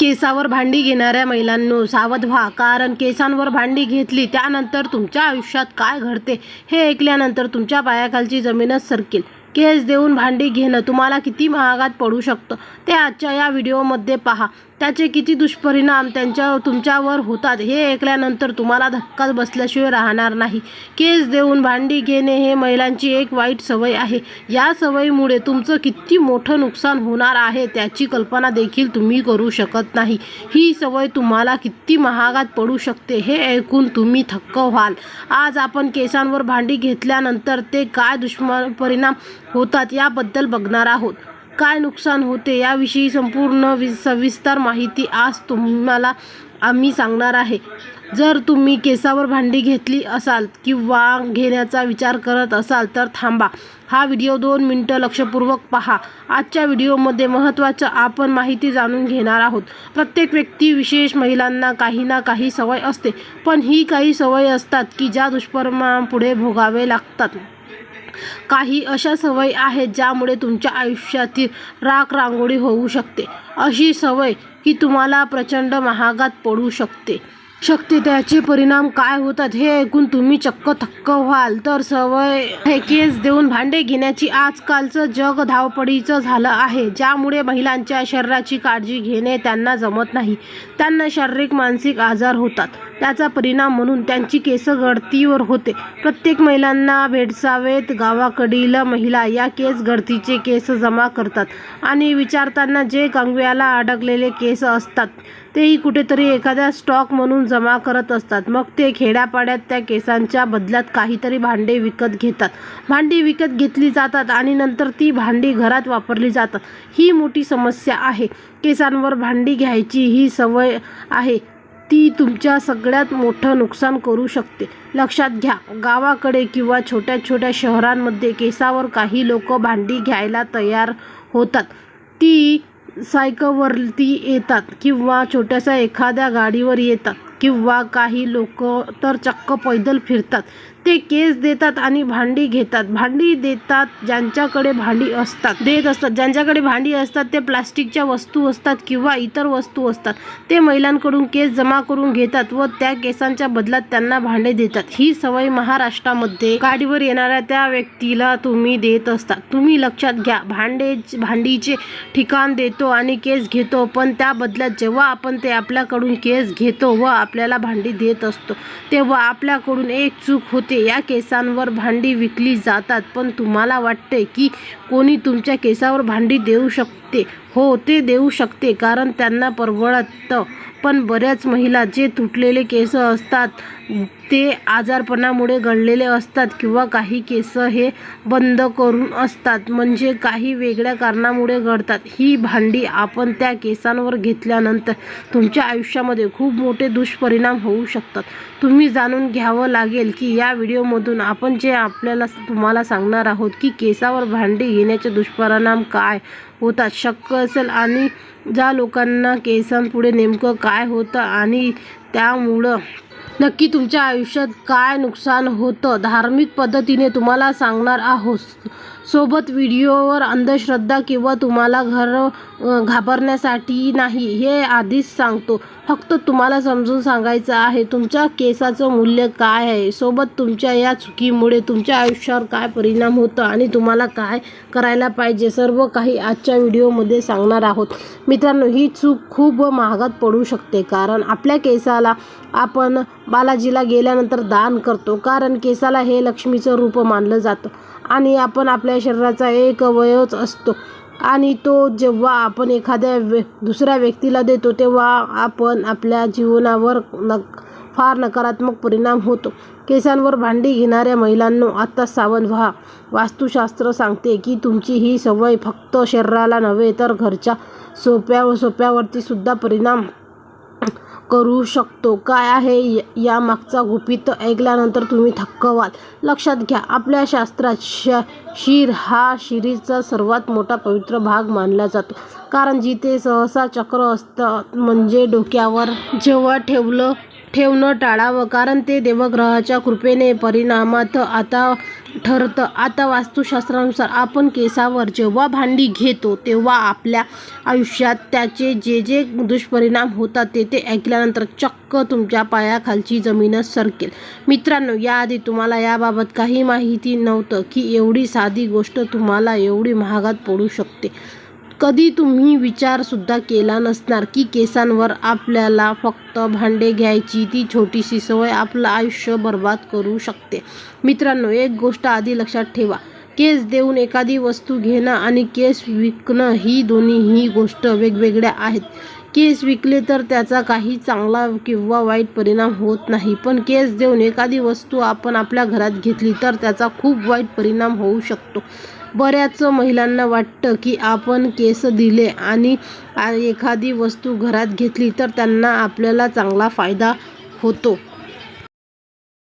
केसावर भांडी घेणाऱ्या महिलांनो सावध व्हा. कारण केसांवर भांडी घेतली त्यानंतर तुमच्या आयुष्यात काय घडते हे ऐकल्यानंतर तुमच्या पायाखालची जमीनच सरकेल. केस देऊन भांडी घेणं तुम्हाला किती महागात पडू शकतं ते आजच्या या व्हिडिओमध्ये पहा. त्याचे किती दुष्परिणाम त्यांच्या तुमच्यावर होतात हे ऐकल्यानंतर तुम्हाला धक्काच बसल्याशिवाय राहणार नाही. केस देऊन भांडी घेणे हे महिलांची एक वाईट सवय आहे. या सवयीमुळे तुमचं किती मोठं नुकसान होणार आहे त्याची कल्पना देखील तुम्ही करू शकत नाही. ही सवय तुम्हाला किती महागात पडू शकते हे ऐकून तुम्ही थक्क व्हाल. आज आपण केसांवर भांडी घेतल्यानंतर ते काय दुष्म परिणाम होतात याबद्दल बघणार आहोत. काय नुकसान होते याविषयी संपूर्ण वि सविस्तर माहिती आज तुम्हाला आम्ही सांगणार आहे. जर तुम्ही केसावर भांडी घेतली असाल किंवा घेण्याचा विचार करत असाल तर थांबा. हा व्हिडिओ दोन मिनटं लक्षपूर्वक पहा. आजच्या व्हिडिओमध्ये महत्त्वाचं आपण माहिती जाणून घेणार आहोत. प्रत्येक व्यक्ती विशेष महिलांना काही ना काही सवय असते. पण ही काही सवय असतात की ज्या दुष्परिणाम पुढे भोगावे लागतात. काही अशा सवयी आहेत ज्यामुळे तुमच्या आयुष्यातील राख रांगोळी होऊ शकते. अशी सवय की तुम्हाला प्रचंड महागात पडू शकते. शकते त्याचे परिणाम काय होतात हे ऐकून तुम्ही चक्क थक्क व्हाल. तर सवय हे केस देऊन भांडे घेण्याची आजकालचं जग धावपडीचं झालं आहे. ज्यामुळे महिलांच्या शरीराची काळजी घेणे त्यांना जमत नाही. त्यांना शारीरिक मानसिक आजार होतात. त्याचा परिणाम म्हणून त्यांची केस गळतीवर होते. प्रत्येक महिलांना भेडसावेत गावाकडील महिला या केस गळतीचे केस जमा करतात आणि विचारताना जे कंगव्याला अडकलेले केस असतात तेही कुठेतरी एखाद्या स्टॉक म्हणून जमा करत असतात. मग ते खेड्यापाड्यात त्या केसांच्या बदल्यात काहीतरी भांडे विकत घेतात. भांडी विकत घेतली जातात आणि नंतर ती भांडी घरात वापरली जातात. ही मोठी समस्या आहे. केसांवर भांडी घ्यायची ही सवय आहे. ती तुमच्या सगळ्यात मोठं नुकसान करू शकते. लक्षात घ्या गावाकडे किंवा छोट्या छोट्या शहरांमध्ये केसावर काही लोक भांडी घ्यायला तयार होतात. ती सायकलवरती येतात किंवा छोट्याशा एखाद्या गाडीवर येतात किंवा काही लोक तर चक्क पैदल फिरतात. ते केस देतात आणि भांडी घेतात. भांडी देतात ज्यांच्याकडे भांडी असतात. देत असतात. ज्यांच्याकडे भांडी असतात ते प्लास्टिकच्या वस्तू असतात किंवा इतर वस्तू असतात. ते महिलांकडून केस जमा करून घेतात व त्या केसांच्या बदल्यात त्यांना भांडे देतात. ही सवय महाराष्ट्रामध्ये गाडीवर येणाऱ्या त्या व्यक्तीला तुम्ही देत असतात तुम्ही लक्षात घ्या भांडे भांडीचे ठिकाण देतो आणि केस घेतो पण त्या बदल्यात जेव्हा आपण ते आपल्याकडून केस घेतो व आपल्याला भांडी देत असतो तेव्हा आपल्याकडून एक चूक होते या केसांवर भांडी विकली जातात पण तुम्हाला वाटते की कोणी तुमच्या केसावर भांडी देऊ शकते? हो ते देऊ शकते कारण त्यांना परवडतं. पण बऱ्याच महिला जे तुटलेले केस असतात ते आजारपणामुळे घडलेले असतात किंवा काही केस हे बंद करून असतात म्हणजे काही वेगळ्या कारणामुळे गळतात. ही भांडी आपण त्या केसांवर घेतल्यानंतर तुमच्या आयुष्यामध्ये खूप मोठे दुष्परिणाम होऊ शकतात. तुम्ही जाणून घ्यावं लागेल की या व्हिडिओमधून आपण जे आपल्याला तुम्हाला सांगणार आहोत की केसावर भांडी घेण्याचे दुष्परिणाम काय होतात शक्य असेल आणि ज्या लोकांना केसांपुढे नेमकं काय होतं आणि त्यामुळं नक्की तुमच्या आयुष्यात काय नुकसान होतं? धार्मिक पद्धतीने तुम्हाला सांगणार आहोत. सोबत व्हिडिओवर अंधश्रद्धा किंवा तुम्हाला घर घाबरण्यासाठी नाही हे आधीच सांगतो. फक्त तुम्हाला समजून सांगायचं आहे तुमच्या केसाचं मूल्य काय आहे? सोबत तुमच्या या चुकीमुळे तुमच्या आयुष्यावर काय परिणाम होतं आणि तुम्हाला काय करायला पाहिजे? सर्व काही आजच्या व्हिडिओमध्ये सांगणार आहोत. मित्रांनो ही चूक खूप महागात पडू शकते कारण आपल्या केसाला आपण बालाजीला गेल्यानंतर दान करतो कारण केसाला हे लक्ष्मीचं रूप मानलं जातं आणि आपण आपल्या शरीराचा एक अवयवच असतो. आणि तो जेव्हा आपण एखाद्या व्य दुसऱ्या व्यक्तीला देतो तेव्हा आपण आपल्या जीवनावर नक फार नकारात्मक परिणाम होतो. केसांवर भांडी घेणाऱ्या महिलांनो आत्ता सावध व्हा. वास्तुशास्त्र सांगते की तुमची ही सवय फक्त शरीराला नव्हे तर घरच्या सोप्या सोप्यावरती सुद्धा परिणाम करू शकतो. काय आहे या यामागचा गुपित ऐकल्यानंतर तुम्ही थक्क व्हाल लक्षात घ्या आपल्या शास्त्रात श शिर हा शिरीचा सर्वात मोठा पवित्र भाग मानला जातो. कारण जिथे सहसा चक्र असतं म्हणजे डोक्यावर जेव्हा ठेवलं ठेवणं टाळावं. कारण ते देवग्रहाच्या कृपेने परिणामात आता ठरतं. आता वास्तुशास्त्रानुसार आपण केसावर जेव्हा भांडी घेतो तेव्हा आपल्या आयुष्यात त्याचे जे जे दुष्परिणाम होतात ते ते ऐकल्यानंतर चक्क तुमच्या पायाखालची जमीनच सरकेल. मित्रांनो याआधी तुम्हाला याबाबत काही माहिती नव्हतं की एवढी साधी गोष्ट तुम्हाला एवढी महागात पडू शकते. कधी तुम्ही विचारसुद्धा केला नसणार की केसांवर आपल्याला फक्त भांडे घ्यायची ती छोटीशी सवय आपलं आयुष्य बर्बाद करू शकते. मित्रांनो एक गोष्ट आधी लक्षात ठेवा. केस देऊन एखादी वस्तू घेणं आणि केस विकणं ही दोन्हीही गोष्ट वेगवेगळ्या आहेत. केस विकले तर त्याचा काही चांगला किंवा वाईट परिणाम होत नाही. पण केस देऊन एखादी वस्तू आपण आपल्या घरात घेतली तर त्याचा खूप वाईट परिणाम होऊ शकतो. बऱ्याच महिलांना वाटतं की आपण केस दिले आणि एखादी वस्तू घरात घेतली तर त्यांना आपल्याला चांगला फायदा होतो.